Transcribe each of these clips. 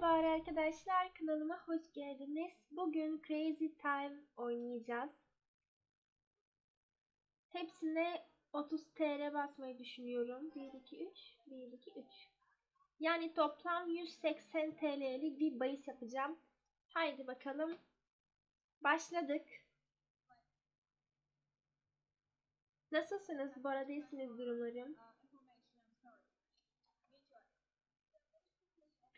Merhaba arkadaşlar kanalıma hoş geldiniz. Bugün Crazy Time oynayacağız. Hepsine 30 TL basmayı düşünüyorum. 1 2 3 1 2 3. Yani toplam 180 TL'lik bir bahis yapacağım. Haydi bakalım. Başladık. Nasılsınız? Bu arada iyisiniz umarım.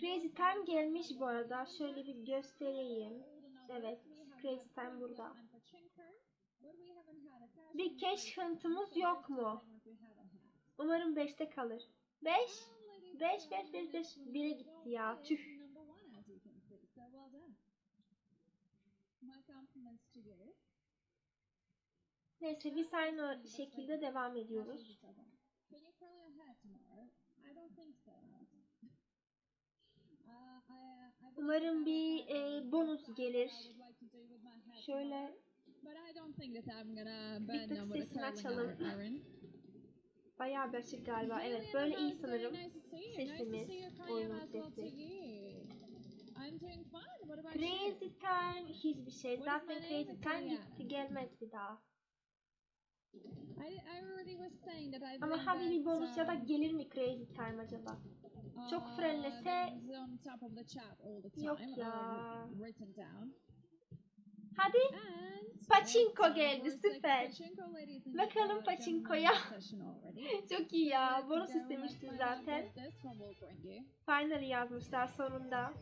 Crazy Time gelmiş bu arada. Şöyle bir göstereyim. Evet, Crazy Time burada. Bir cash hıntımız yok mu? Umarım 5'te kalır. 5? 5, 5, 5, 5. 1'e gitti ya. Tüh. Neyse biz aynı şekilde devam ediyoruz. Umarım bir e, bonus gelir. Şöyle bir tık sesini açalım. Bayağı bir açık galiba. Evet böyle iyi sanırım. Sesimiz, oyunun sesi. Crazy Time hiçbir şey. Zaten Crazy Time gitti gelmez bir daha. Ama hadi bir bonus ya da gelir mi Crazy Time acaba? Çok frenlese yok ya. Hadi Pachinko geldi süper. Bakalım Pachinko'ya. Çok iyi ya. Bonus istemiştin zaten. Final yazmışlar sonunda.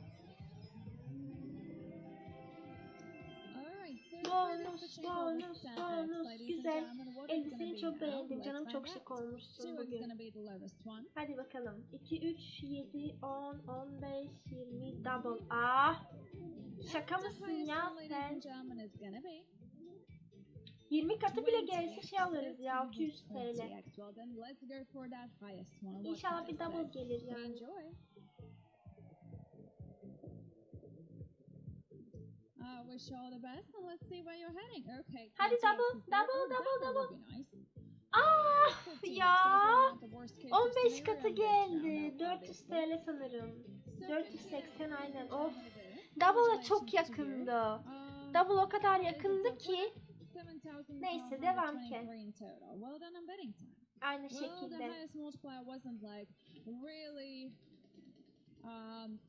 Bonus, bonus, bonus. Güzel. Elbiseni çok beğendim. Canım çok şık olmuşsun bugün. Hadi bakalım. 2, 3, 7, 10, 15, 20, double. Ah! Şaka mısın ya sen? 20 katı bile gelse şey alırız ya 600 TL. İnşallah bir double gelir yani. Uh, wish you all the best and let's see where you're heading. Okay. Hadi see, double, double, oh, double, double. Ah 14, ya so it's not the worst case 15 scenario katı geldi. now, 400 obviously. TL sanırım. So 480 aynen. Of. Double'a çok yakındı. Um, Double o kadar yakındı ki 7,123 Neyse, devam ki. aynı şekilde. um,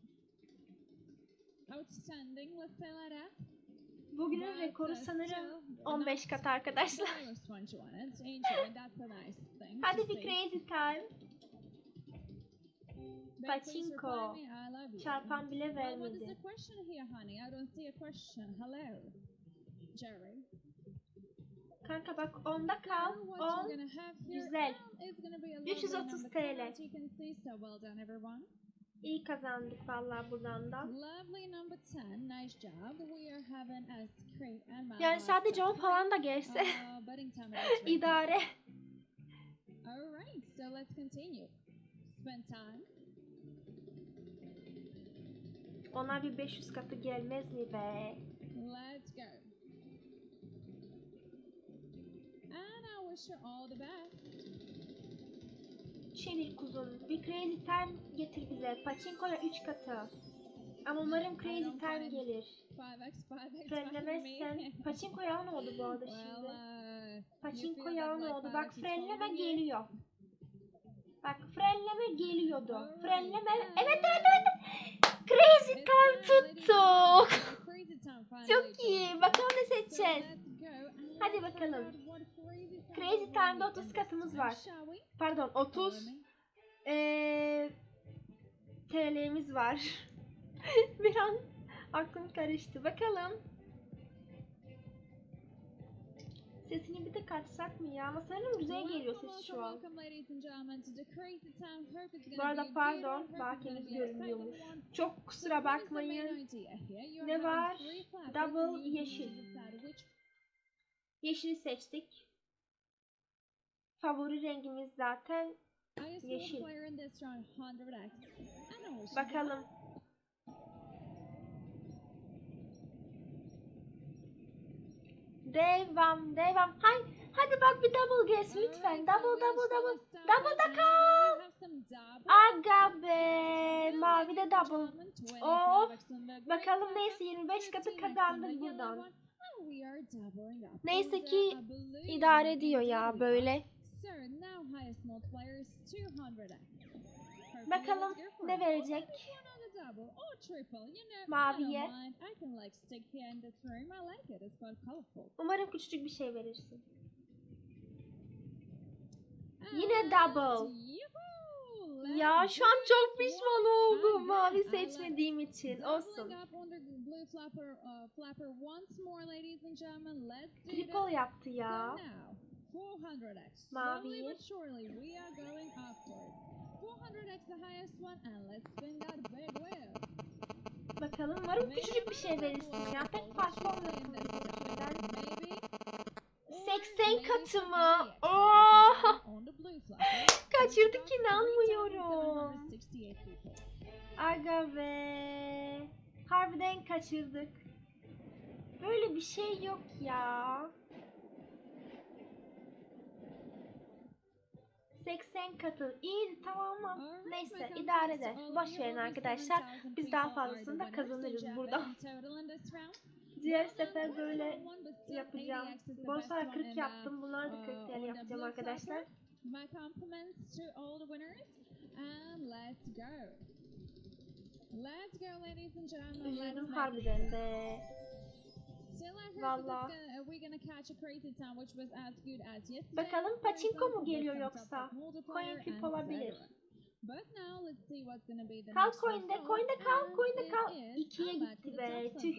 Bugünün But, rekoru uh, sanırım still, 15 not kat arkadaşlar. Hadi bir crazy time. Pachinko. Çarpan bile vermedi. Kanka bak 10'da kal. So what 10. you're gonna have here Güzel. now is gonna be a lovely 330 number 10, TL. İyi kazandık vallahi buradan da. Lovely number 10. Nice job. We are having a scrape and my Yani sadece 10 falan da gelse Uh, betting time is right idare. All right, so let's continue. Spend time. Ona bir 500 katı gelmez mi be? Let's go. And I wish you all the best. Çevir kuzum. Bir crazy time getir bize. Pachinko'ya 3 katı. Ama umarım crazy time gelir. 5x, 5x, Frenlemezsen. Pachinko yağı ne oldu bu arada şimdi? feel yağı ne oldu? 5x Bak frenleme geliyor. Bak frenleme geliyordu. Frenleme. Evet evet evet. Crazy time tuttuk. Çok iyi. Bakalım ne seçeceğiz. Hadi bakalım. Crazy Time'da be 30 in this katımız var. Pardon 30 Follow me. eee TL'miz var. Bir an aklım karıştı. Bakalım. Sesini bir de kaçsak mı ya? Ama sanırım güzel geliyor welcome, şu an. Bu arada pardon, görünmüyormuş. one. Çok kusura bakmayın. Ne var? Double yeşil. Yeşili seçtik. Favori rengimiz zaten. Yeşil. multiplier in this round 100x. And I wish you Bakalım. Devam, devam. Hay, hadi bak bir double gelsin lütfen. Double, double, double. Double da kal. Aga be. Mavi de double. Of. Bakalım neyse 25 katı kazandık buradan. Neyse ki idare ediyor ya böyle. Bakalım ne verecek? Maviye. Umarım küçücük bir şey verirsin. Yine double. Ya şu an çok pişman oldum mavi seçmediğim için. Olsun. Triple yaptı ya. Mavi. Mavi. 400x the highest one and let's spin that big wheel. Bakalım umarım küçücük bir şey verirsin ya. Pek farklı olmasın Maybe. bizimkinden. Maybe. 80 katı mı? Oh! Kaçırdık inanmıyorum. 3768 people. Aga be. Harbiden kaçırdık. Böyle bir şey yok ya. 80 katı. İyi tamam mı? Neyse idare eder. Boş verin arkadaşlar. 7,000 Biz daha fazlasını da kazanırız buradan. Diğer sefer böyle yapacağım. 80x is the Borsaya best 40 one in, uh, yaptım. Bunlar da uh, 40 on TL yapacağım arkadaşlar. My compliments to all the winners. And let's go. Let's go ladies and gentlemen. Let's harbiden de. Valla. Bakalım patinko mu geliyor yoksa? Coin flip olabilir. Kal coin'de, coin'de kal, coin'de kal. 2'ye gitti be. Tüh.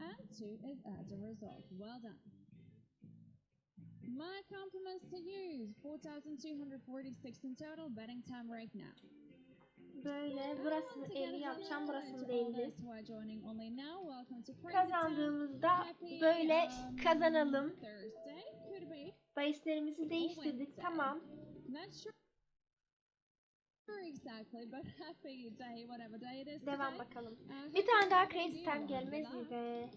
and 2 is as a result. Well done. My compliments to you. 4,246 in total. Betting time right now. Böyle burasını 50 yapacağım. Da 50. Kazandığımızda böyle kazanalım. um, be Bahislerimizi değiştirdik. Tamam. Devam bakalım. Uh, Bir tane daha crazy time gelmez mi be?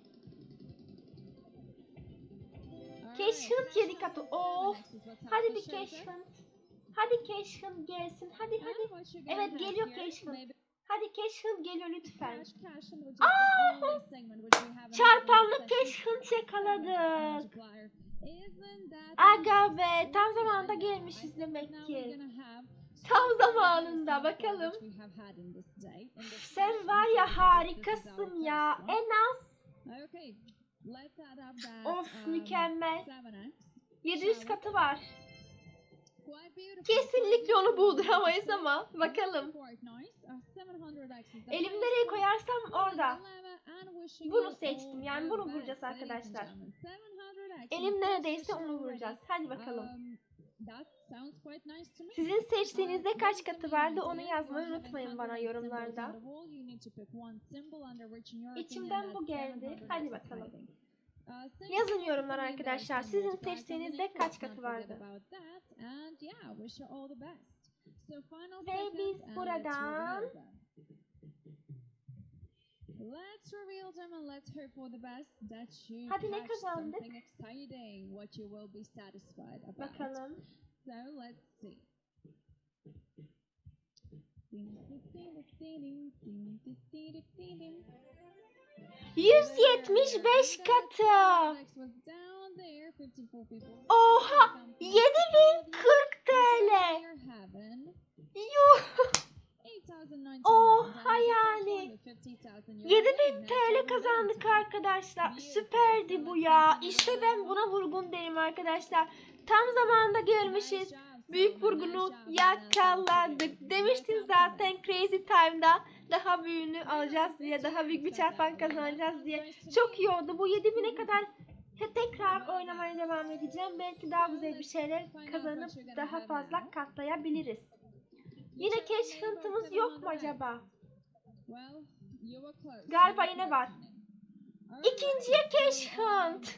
Cash hunt cash yedi hunt katı. and Of. Hadi bir cash hunt. Hadi hunt gelsin. Hadi hadi. Evet, geliyor maybe Hadi hunt geliyor lütfen. in Çarpanlı hunt yakaladık. Aga be tam zamanında gelmişiz demek ki. Tam zamanında, bakalım. Sen var ya harikasın ya. En az. Of um, mükemmel. 7x. 700 katı var. Kesinlikle onu bulduramayız ama bakalım. Quite nice. 700x is the Elimi nereye koyarsam orada. Bunu seçtim. Yani bunu vuracağız arkadaşlar. gentlemen. 700x. Elim neredeyse onu vuracağız. Hadi bakalım. Sizin seçtiğinizde kaç katı vardı onu yazmayı unutmayın bana 108 symbols yorumlarda. İçimden bu geldi. 700x Hadi bakalım. Since Yazın need arkadaşlar. Sizin seçtiğinizde kaç katı vardı? Ve biz buradan-. Let's reveal them and let's hope for the best that you Hadi ne kazandık? something exciting, what you will be satisfied about. Bakalım. So let's see. 175 katı. Oha! 7040 TL. Yuh! Oha yani. 7000 TL kazandık arkadaşlar. Süperdi bu ya. İşte ben buna vurgun derim arkadaşlar. Tam zamanında gelmişiz. Büyük vurgunu yakaladık. Demiştim zaten Crazy Time'da daha büyüğünü alacağız diye, daha büyük bir çarpan kazanacağız diye. Çok iyi oldu. Bu 7000'e kadar tekrar oynamaya devam edeceğim. Belki daha güzel bir şeyler kazanıp daha fazla katlayabiliriz. Yine cash hunt'ımız yok mu acaba? Galiba yine var. İkinciye cash hunt.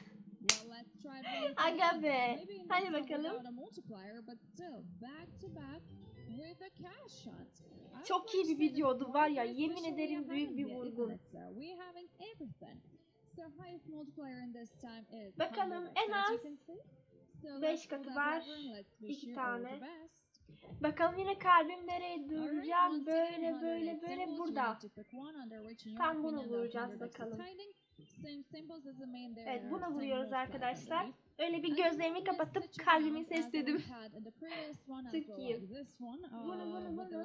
Aga be. Hadi bakalım. Çok iyi bir videodu var ya, yemin ederim büyük bir vurgun. Bakalım, en az beş katı var. İki tane. Bakalım yine kalbim nereye duracağım? Böyle böyle böyle burada. Tam bunu vuracağız bakalım. Evet bunu vuruyoruz arkadaşlar. Öyle bir gözlerimi kapatıp kalbimi sesledim. Çok iyi. Bunu bunu bunu.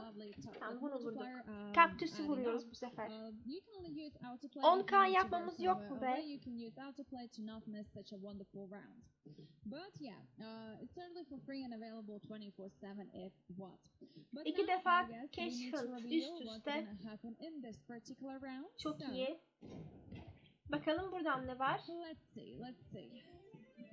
Tamam bunu vurduk. Kaktüsü vuruyoruz bu sefer. 10K yapmamız yok mu be? Uh, it's totally for free and available 24/7 if what. But İki defa I guess we keş need to hırt reveal üst üste. Çok iyi. Bakalım buradan ne var? Let's see, let's see.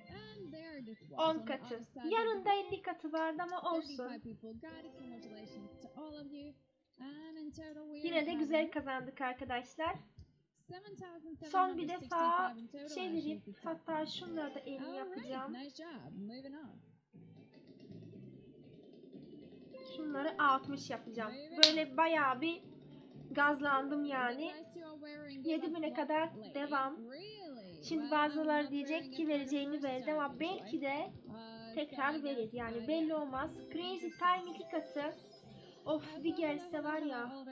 And there it was. 10 On the katı. Yanında the 50 katı vardı ama olsun. 35 people got it. Congratulations to all of you. And in total we Yine de güzel kazandık arkadaşlar. 7,765 Son bir defa total. şey hatta şunları da elini yapacağım. Şunları 60 yapacağım. Böyle bayağı bir gazlandım yani. The dress you are wearing 7000'e is kadar devam. Şimdi bazıları diyecek ki vereceğini verdi ama belki de tekrar verir yani belli olmaz. Crazy Time iki katı. Of bir gelse var ya.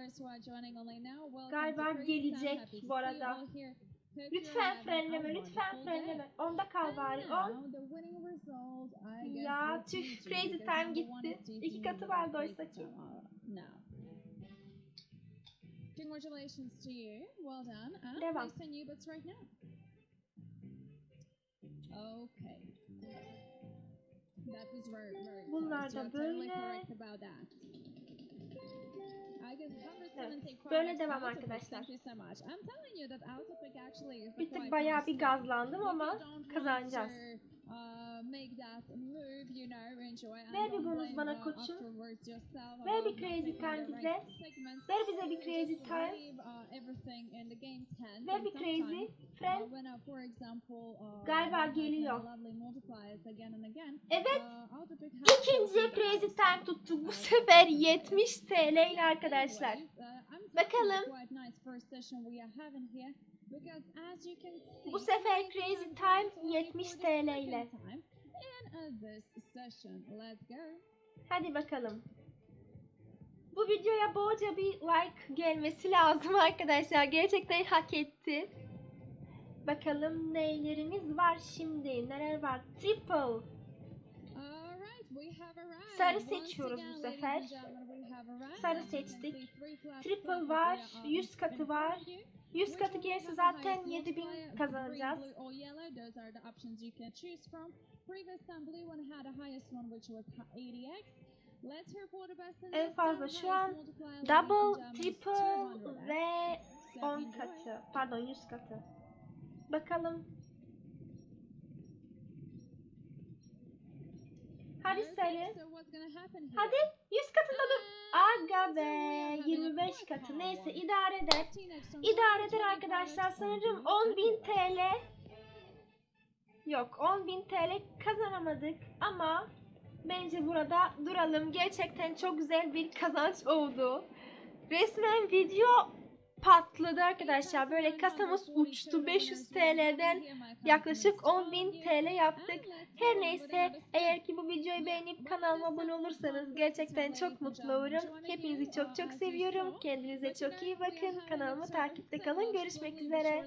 Galiba gelecek bu arada. Lütfen frenleme, lütfen frenleme. Onda kal bari. On. Ya, tüh, Crazy Time gitti. İki katı vardı oysa ki. Congratulations to you. Well done. And Devam. place on you bits right now. Okay. That was very, very Bunlar close. da totally böyle. correct about that. I guess 175 böyle devam arkadaşlar. Thank you so much. I'm telling you that Autopic actually is a Bir tık bayağı bir gazlandım ama kazanacağız. uh, make that move, you know, enjoy Ver bir bonus bana koçum. Ver bir crazy time bize. Ver bize bir crazy time. uh, Ver bir crazy. uh, when, uh, Galiba geliyor. Evet. İkinci Crazy Time tuttuk. Bu sefer 70 TL ile arkadaşlar. Bakalım. Bu sefer Crazy Time Time is only 70 for the TL ile. Uh, this session. Let's go. Hadi bakalım. Bu videoya bolca bir like gelmesi lazım arkadaşlar. Gerçekten hak etti. Bakalım nelerimiz var şimdi. Neler var? Triple. Sarı seçiyoruz bu sefer. and. Sarı seçtik. Triple var, here, uh, 100 katı var. Front of you. 100 Which katı gelirse zaten highest 7000 multiplier? kazanacağız. Green, blue, or yellow. Those are the options you can choose from. Previous time, blue one had the highest one, which was 80x. Let's hear for the best in En fazla şu an Double, triple 200x. ve So 10 enjoy. katı. Pardon 100 katı. Bakalım. Hadi sarı. Hadi 100 katı da dur. And Aga be are having a 25 quite katı neyse idare eder. 15x on İdare eder 25x arkadaşlar sanırım blue. 10.000 TL. Yok 10.000 TL kazanamadık ama bence burada duralım. Gerçekten çok güzel bir kazanç oldu. Resmen video patladı arkadaşlar. Böyle kasamız uçtu. 500 TL'den yaklaşık 10.000 TL yaptık. Her neyse eğer ki bu videoyu beğenip kanalıma abone olursanız gerçekten çok mutlu olurum. Hepinizi çok çok seviyorum. Kendinize çok iyi bakın. Kanalımı takipte kalın. Görüşmek üzere.